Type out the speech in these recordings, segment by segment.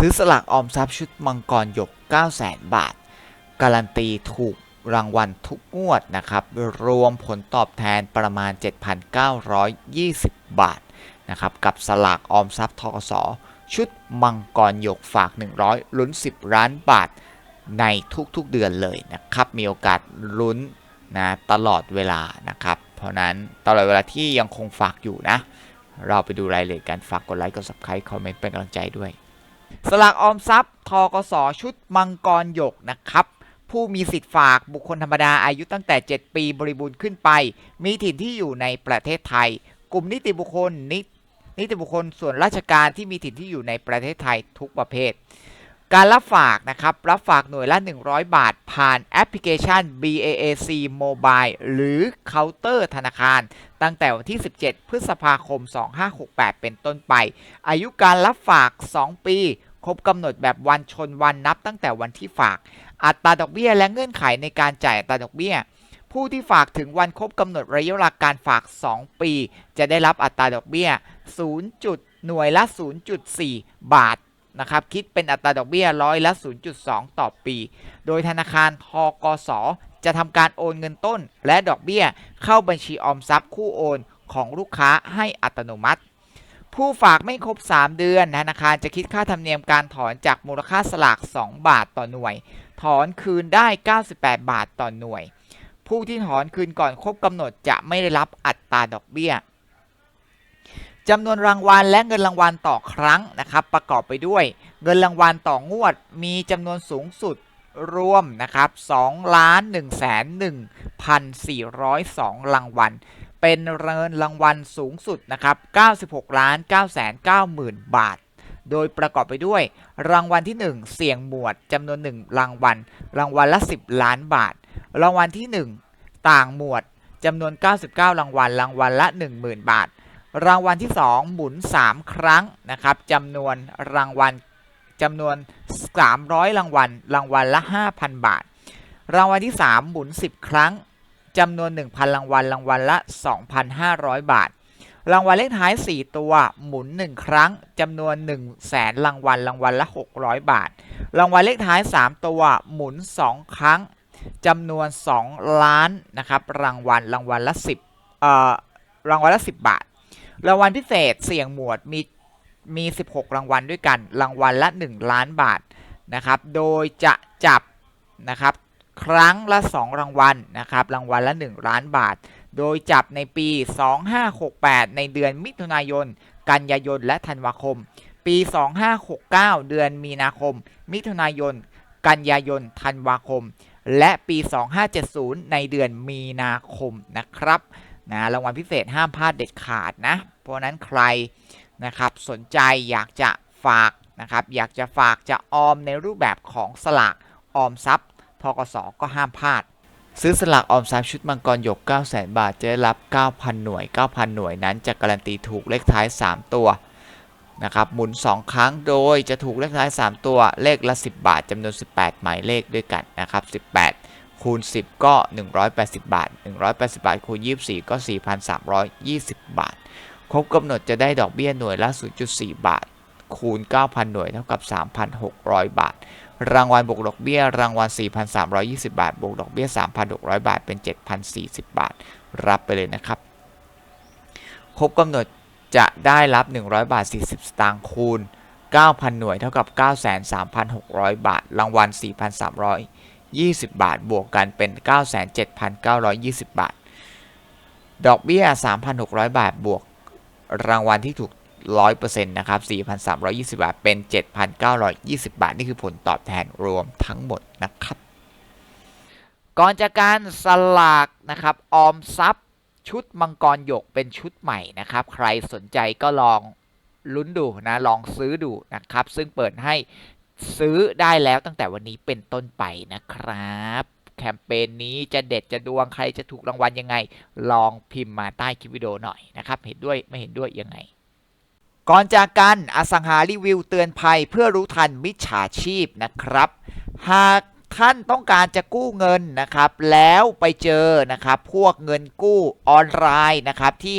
ซื้อสลากออมทรัพย์ชุดมังกรหยก 9 0 0 0 0 0 บาท การันตีถูกรางวัลทุกงวดนะครับ รวมผลตอบแทนประมาณ 7,920 บาทนะครับ กับสลากออมทรัพย์ทกสชุดมังกรหยกฝาก 100 ลุ้น 10 ล้านบาทในทุกๆเดือนเลยนะครับ มีโอกาสลุ้นนะตลอดเวลานะครับ เพราะนั้นตลอดเวลาที่ยังคงฝากอยู่นะ เราไปดูรายละเอียดกันฝากกดไลค์กด subscribe คอมเมนต์เป็นกำลังใจด้วย สลากออมทรัพย์ทกสชุดมังกรหยกนะครับผู้มีสิทธิ์ฝากบุคคลธรรมดาอายุตั้งแต่ 7 ปีบริบูรณ์ขึ้นไป มีถิ่นที่อยู่ในประเทศไทย กลุ่มนิติบุคคลนินิติบุคคลส่วนราชการที่มีถิ่นที่อยู่ในประเทศไทยทุกประเภท การรับฝากนะครับ รับฝากหน่วยละ 100 บาท ผ่านแอปพลิเคชัน BAAC Mobile หรือเคาน์เตอร์ธนาคาร ตั้งแต่วันที่ 17 พฤษภาคม 2568 เป็นต้นไป อายุการรับฝาก 2 ปี ครบกำหนดแบบวันชนวันนับตั้งแต่วันที่ฝาก อัตราดอกเบี้ยและเงื่อนไขในการจ่ายอัตราดอกเบี้ย ผู้ที่ฝากถึงวันครบกำหนดระยะเวลาการฝาก 2 ปี จะได้รับอัตราดอกเบี้ย 0. หน่วยละ 0.4 บาท นะครับคิดเป็นอัตราดอกเบี้ยร้อยละ 0.2 ต่อปี โดยธนาคารทกส จะทำการโอนเงินต้นและดอกเบี้ยเข้าบัญชีออมทรัพย์คู่โอนของลูกค้าให้อัตโนมัติ ผู้ฝากไม่ครบ 3 เดือนธนาคารจะคิดค่าธรรมเนียมการถอนจากมูลค่าสลาก 2 บาทต่อหน่วย ถอนคืนได้ 98 บาทต่อหน่วย ผู้ที่ถอนคืนก่อนครบกำหนดจะไม่ได้รับอัตราดอกเบี้ย จำนวนรางวัลและเงินรางวัลต่อครั้งนะครับ ประกอบไปด้วย เงินรางวัลต่องวด มีจำนวนสูงสุดรวมนะครับ2ล้าน1แสน1,402 รางวัล เป็นเงินรางวัลสูงสุดนะครับ96ล้าน9แสน90,000 บาท โดยประกอบไปด้วย รางวัลที่ 1 เสี่ยงหมวดจำนวน 1 รางวัล รางวัลละ 10 ล้านบาท รางวัลที่ 1 ต่างหมวดจำนวน 99 รางวัล รางวัลละ 10,000 บาท รางวัลที่ 2 หมุน 3 ครั้งนะครับจำนวนรางวัลจำนวน 300 รางวัล รางวัลละ 5,000 บาท รางวัลที่ 3 หมุน 10 ครั้งจำนวน 1,000 รางวัล รางวัลละ 2,500 บาท รางวัลเลขท้าย 4 ตัวหมุน 1 ครั้งจำนวน 1 0 0 0 0แสนรางวัล รางวัลละ 600 บาท รางวัลเลขท้าย 3 ตัวหมุน 2 ครั้งจำนวน 2 ล้านนะครับรางวัลรางวัลละ 10เอ่อรางวัลละ 10 บาท รางวัลพิเศษเสี่ยงหมวดมีมี 16 รางวัลด้วยกัน รางวัลละ 1 ล้านบาทนะครับ โดยจะจับนะครับครั้งละ 2 รางวัลนะครับ รางวัลละ 1 ล้านบาท โดยจับในปี 2568 ในเดือนมิถุนายน กันยายน และธันวาคม ปี 2569 เดือนมีนาคม มิถุนายน กันยายน ธันวาคม และปี 2570 ในเดือนมีนาคมนะครับ นะรางวัลพิเศษห้ามพลาดเด็ดขาดนะ เพราะนั้นใครนะครับสนใจอยากจะฝากนะครับอยากจะฝากจะออมในรูปแบบของสลากออมทรัพย์ทกสก็ห้ามพลาด ซื้อสลากออมทรัพย์ชุดมังกรหยก 9 0 0 0 0 0บาท จะได้รับ 9,000 หน่วย 9,000 หน่วยนั้นจะการันตีถูกเลขท้าย 3 ตัวนะครับหมุน 2 ครั้งโดยจะถูกเลขท้าย 3 ตัวเลขละ 10 บาทจำนวน 18 หมายเลขด้วยกันนะครับ 18 คูณ 10 ก็ 180 บาท 180 บาท คูณ 24 ก็ 4,320 บาท ครบกำหนดจะได้ดอกเบี้ยหน่วยละ 0.4 บาท คูณ 9,000 หน่วยเท่ากับ 3,600 บาท รางวัลบวกดอกเบี้ย รางวัล 4,320 บาท บวกดอกเบี้ย 3,600 บาท เป็น 7,040 บาท รับไปเลยนะครับ ครบกำหนดจะได้รับ 100 บาท 40 สตางค์ คูณ 9,000 หน่วยเท่ากับ 93,600 บาท รางวัล 4,300 20 บาท บวกกันเป็น 97,920 บาท ดอกเบี้ย 3,600 บาท บวกรางวัลที่ถูก 100%นะครับ 4,320 บาท เป็น 7,920 บาท นี่คือผลตอบแทนรวมทั้งหมดนะครับ ก่อนจากการสลากนะครับ ออมทรัพย์ ชุดมังกรหยกเป็นชุดใหม่นะครับ ใครสนใจก็ลองลุ้นดูนะ ลองซื้อดูนะครับ ซึ่งเปิดให้ ซื้อได้แล้วตั้งแต่วันนี้เป็นต้นไปนะครับ แคมเปญนี้จะเด็ดจะดวงใครจะถูกรางวัลยังไง ลองพิมพ์มาใต้คลิปวิดีโอหน่อยนะครับ เห็นด้วยไม่เห็นด้วยยังไง ก่อนจากกันอสังหารีวิวเตือนภัยเพื่อรู้ทันมิจฉาชีพนะครับ หากท่านต้องการจะกู้เงินนะครับ แล้วไปเจอนะครับ พวกเงินกู้ออนไลน์นะครับที่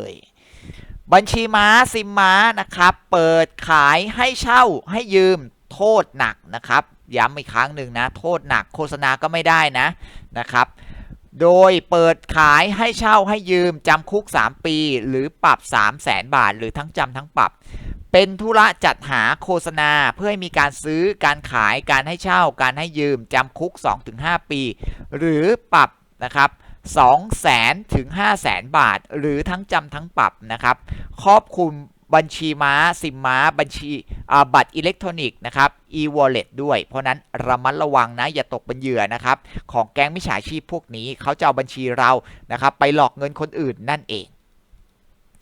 ยบัญชีม้าซิมม้านะครับ เปิดขายให้เช่าให้ยืมโทษหนักนะครับ ย้ำอีกครั้งหนึ่งนะ โทษหนักโฆษณาก็ไม่ได้นะนะครับ โดยเปิดขายให้เช่าให้ยืมจำคุก 3 ปี หรือปรับ 3 0 0แสนบาท หรือทั้งจำทั้งปรับเป็นธุระจัดหาโฆษณาเพื่อให้มีการซื้อการขายการให้เช่า การให้ยืมจำคุก 2-5 ปี หรือปรับนะครับ 2แสนถึง5แสนบาท หรือทั้งจำทั้งปรับนะครับ ครอบคลุมบัญชีม้าซิมม้า บัญชีบัตรอิเล็กทรอนิกส์นะครับ e-wallet ด้วย เพราะนั้นระมัดระวังนะ อย่าตกเป็นเหยื่อนะครับ ของแก๊งมิจฉาชีพพวกนี้ เขาจะเอาบัญชีเรานะครับ ไปหลอกเงินคนอื่นนั่นเอง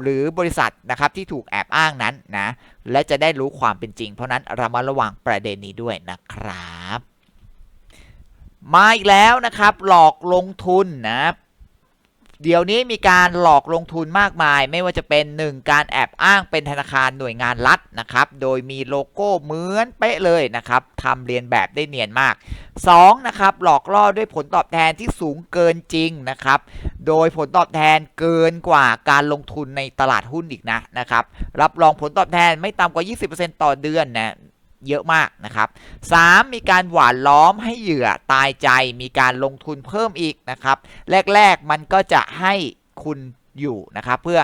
หรือบริษัทนะครับที่ถูกแอบอ้างนั้นนะและจะได้รู้ความเป็นจริง เพราะนั้นระมัดระวังประเด็นนี้ด้วยนะครับ มาอีกแล้วนะครับ หลอกลงทุนนะเดี๋ยวนี้มีการหลอกลงทุนมากมาย ไม่ว่าจะเป็น 1 การแอบอ้างเป็นธนาคารหน่วยงานรัฐนะครับ โดยมีโลโก้เหมือนเป๊ะเลยนะครับทำเรียนแบบได้เนียนมาก 2. นะครับหลอกล่อด้วยผลตอบแทนที่สูงเกินจริงนะครับ โดยผลตอบแทนเกินกว่าการลงทุนในตลาดหุ้นอีกนะนะครับ รับรองผลตอบแทนไม่ต่ำกว่า 20%ต่อเดือนนะเยอะมากนะครับ 3. มีการหวานล้อมให้เหยื่อตายใจ มีการลงทุนเพิ่มอีกนะครับ แรก ๆ มันก็จะให้คุณ อยู่นะครับเพื่อ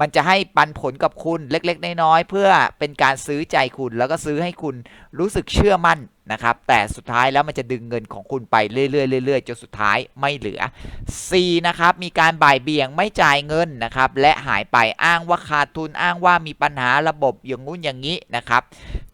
มันจะให้ปันผลกับคุณเล็กๆ น้อยๆเพื่อเป็นการซื้อใจคุณแล้วก็ซื้อให้คุณรู้สึกเชื่อมั่นนะครับ แต่สุดท้ายแล้วมันจะดึงเงินของคุณไปเรื่อยๆเรื่อยๆจนสุดท้ายไม่เหลือ 4. นะครับมีการบ่ายเบี่ยงไม่จ่ายเงินนะครับและหายไปอ้างว่าขาดทุนอ้างว่ามีปัญหาระบบอย่างงู้นอย่างนี้นะครับ